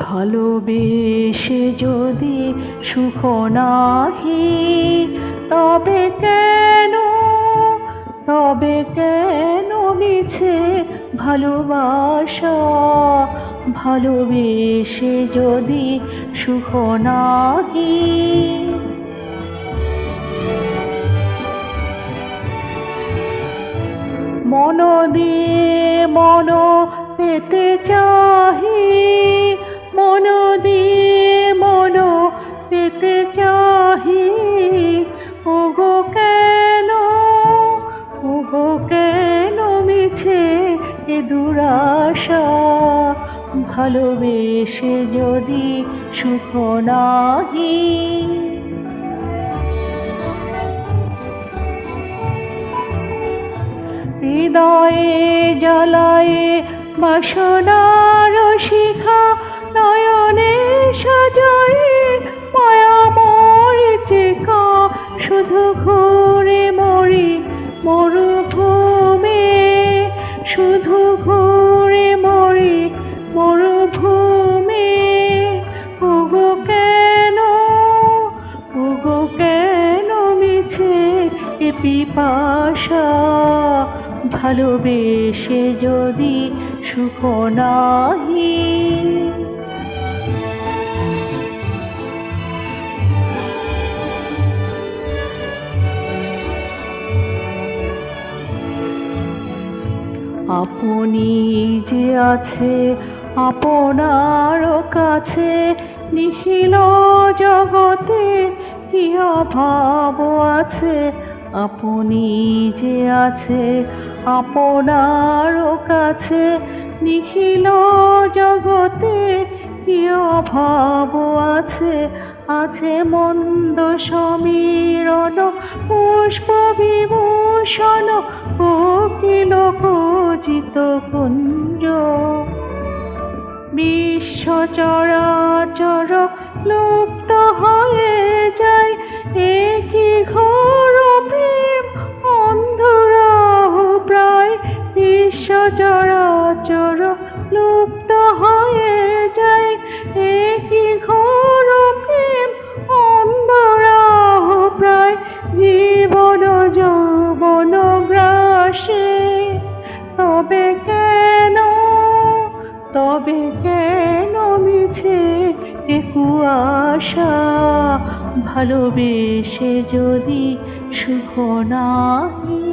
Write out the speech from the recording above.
ভালোবেসে যদি সুখ নাহি তবে কেন তবে কেন মিছে ভালোবাসা ভালোবেসে যদি সুখ নাহি। মন দিয়ে মন পেতে চাহি মন দিয়ে এ দুরাশা, ভালোবেসে যদি সুখ নাহি। হৃদয়ে জ্বালায়ে বাসনার শিখা, নয়নে সাজায়ে মায়া মরিচিকা শুধু ঘুরে শুধু ঘুরে মরে মরুভূমি। ওগো কেন? ওগো কেন মিছে এ পিপাসা? ভালোবেসে যদি সুখ নাহি আপনি যে আছে আপনার কাছে, নিখিল জগতে কি অভাব আছে? আপনি যে আছে আপনার কাছে, নিখিল জগতে কি অভাব আছে? আছে মন্দ সমীরণ, পুষ্প বিভূষণ, কোকিল কোচিত কুঞ্জ। বিশ্ব চরাচর লুপ্ত হয়ে যায় একই ঘোর। তবে কেন তবে কেন মিছে একুয়াশা ভালোবেসে যদি সুখ নাহি